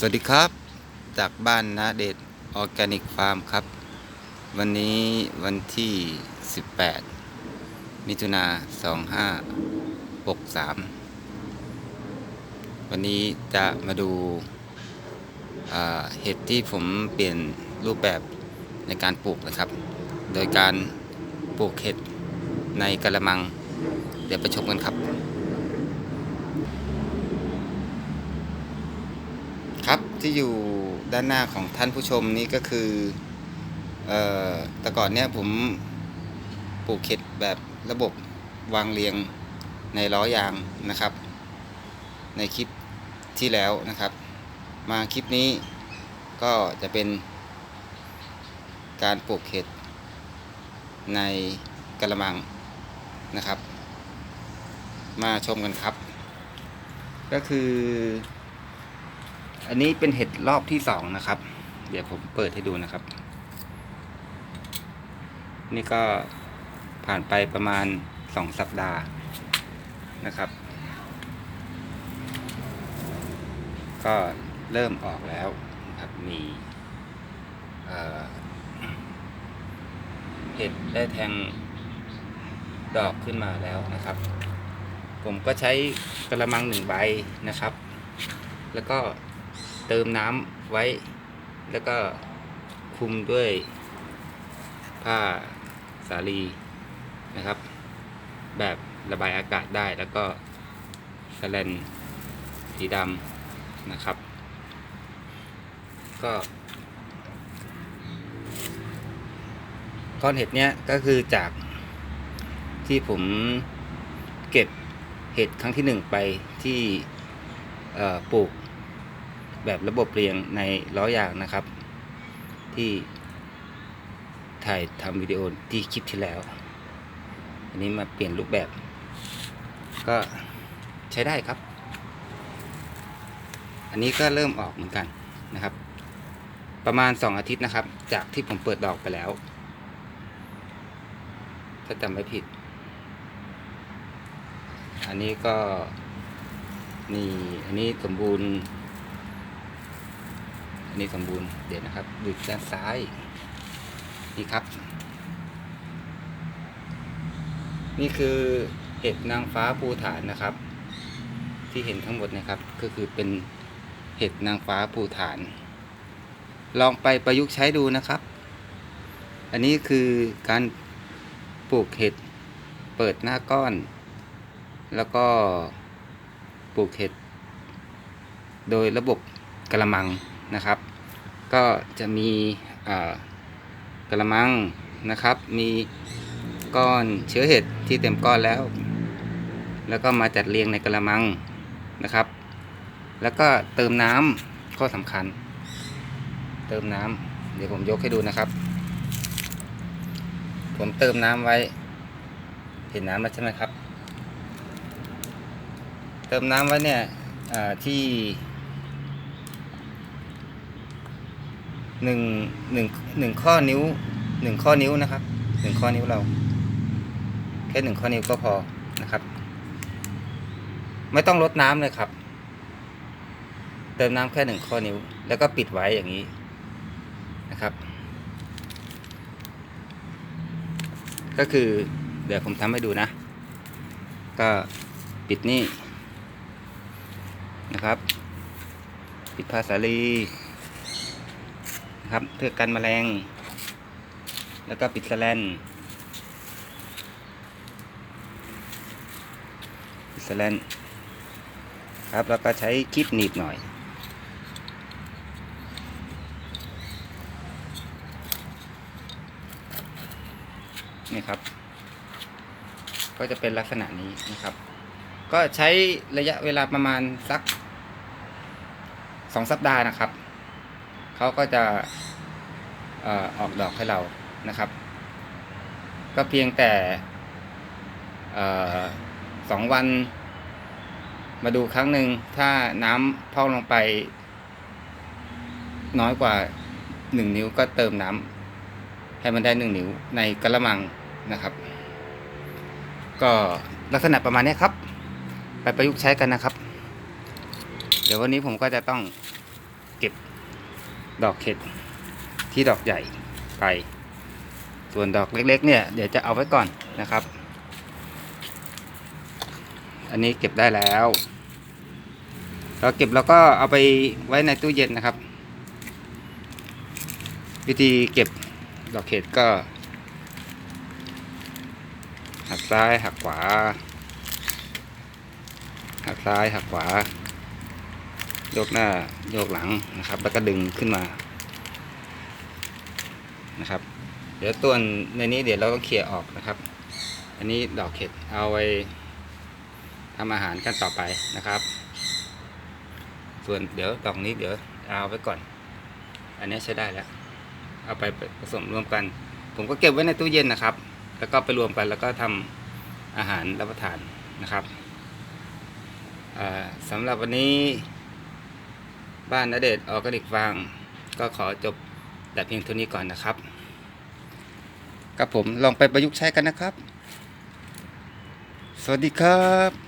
สวัสดีครับ จากบ้านนาเดชออร์แกนิกฟาร์มครับ วันนี้วันที่ 18 มิถุนา2563 วันนี้จะมาดูเห็ดที่ผมเปลี่ยนรูปแบบในการปลูกนะครับ โดยการปลูกเห็ดในกระมัง เดี๋ยวไปชมกันครับ ครับ ที่อยู่ด้านหน้าของท่านผู้ชมนี่ก็คือออแต่ก่อนเนี่ยผมปลูกเห็ดแบบระบบวางเรียงในล้อยางนะครับ ในคลิปที่แล้วนะครับ มาคลิปนี้ก็จะเป็นการปลูกเห็ดในกระมังนะครับ มาชมกันครับ ก็คือ อันนี้เป็นเห็ดรอบที่สองนะครับ เดี๋ยวผมเปิดให้ดูนะครับ นี่ก็ผ่านไปประมาณสองสัปดาห์นะครับ ก็เริ่มออกแล้วครับมีเห็ดได้แทงดอกขึ้นมาแล้วนะครับ ผมก็ใช้กระมังหนึ่งใบนะครับ แล้วก็ เติมน้ำไว้ แล้วก็คลุมด้วย ผ้าสาลีนะครับ แบบระบายอากาศได้แล้วก็สแลนสีดำนะครับ ก็ก้อนเห็ดเนี้ยก็คือจากที่ผมเก็บเห็ดครั้งที่หนึ่งไปที่ปลูก แบบระบบเรียงในล้อยางนะครับ ที่ถ่ายทำวิดีโอที่คลิปที่แล้ว อันนี้มาเปลี่ยนรูปแบบ ก็ใช้ได้ครับ อันนี้ก็เริ่มออกเหมือนกันนะครับ ประมาณ 2 อาทิตย์นะครับ จากที่ผมเปิดดอกไปแล้ว ถ้าจำไม่ผิด อันนี้ก็นี่อันนี้สมบูรณ์ อันนี้สมบูรณ์เดี๋ยวนะครับดูด้านซ้าย นี่ครับ นี่คือเห็ดนางฟ้าภูฐานนะครับ ที่เห็นทั้งหมดนะครับ ก็คือเป็นเห็ดนางฟ้าภูฐาน ลองไปประยุกต์ใช้ดูนะครับ อันนี้คือการปลูกเห็ดเปิดหน้าก้อน แล้วก็ปลูกเห็ด โดยระบบกระมัง นะครับ ก็จะมีกระมังนะครับ มีก้อนเชื้อเห็ดที่เต็มก้อนแล้ว แล้วก็มาจัดเรียงในกระมังนะครับ แล้วก็เติมน้ำข้อสำคัญ เติมน้ำเดี๋ยวผมยกให้ดูนะครับ ผมเติมน้ำไว้ เห็นน้ำแล้วใช่ไหมครับ เติมน้ำไว้เนี่ยที่ หนึ่งหนึ่งหนึ่งข้อนิ้วหนึ่งข้อนิ้วนะครับหนึ่งข้อนิ้วเรา แค่หนึ่งข้อนิ้วก็พอนะครับ ไม่ต้องลดน้ำเลยครับ เติมน้ำแค่หนึ่งข้อนิ้ว แล้วก็ปิดไว้อย่างนี้นะครับ ก็คือเดี๋ยวผมทำให้ดูนะ ก็ปิดนี่นะครับ ปิดผ้าสาลี นะครับเพื่อกันแมลง แล้วก็ปิดสแลนปิดสแลนครับแล้วก็ใช้คลิปหนีบหน่อยนี่ครับ ก็จะเป็นลักษณะนี้นะครับ ก็ใช้ระยะเวลาประมาณสักสองสัปดาห์นะครับ เขาก็จะออกดอกให้เรานะครับ ก็เพียงแต่สองวัน มาดูครั้งหนึ่งถ้าน้ำพอกลงไป น้อยกว่าหนึ่งนิ้วก็เติมน้ำให้มันได้หนึ่งนิ้วในกระมังนะครับ ก็ลักษณะประมาณนี้ครับ ไปประยุกต์ใช้กันนะครับ เดี๋ยววันนี้ผมก็จะต้องเก็บ ดอกเห็ดที่ดอกใหญ่ไป ส่วนดอกเล็กๆ เนี่ย เดี๋ยวจะเอาไว้ก่อนนะครับ อันนี้เก็บได้แล้วเราเก็บแล้วก็เอาไปไว้ในตู้เย็นนะครับ วิธีเก็บดอกเห็ดก็ หักซ้ายหักขวา หักซ้ายหักขวา โยกหน้าโยกหลังนะครับ แล้วก็ดึงขึ้นมานะครับ เดี๋ยวตัวในนี้เดี๋ยวเราต้องเคลียร์ออกนะครับ อันนี้ดอกเห็ดเอาไว้ทำอาหารกันต่อไปนะครับ ส่วนเดี๋ยวดอกนี้เดี๋ยวเอาไว้ก่อน อันนี้ใช้ได้แล้ว เอาไปผสมรวมกัน ผมก็เก็บไว้ในตู้เย็นนะครับ แล้วก็ไปรวมกันแล้วก็ทำอาหารรับประทานนะครับอ่าสำหรับวันนี้ บ้านนเดชออร์แกนิกฟาร์มก็ขอจบแต่เพียงเท่านี้ก่อนนะครับกับผมลองไปประยุกต์ใช้กันนะครับ สวัสดีครับ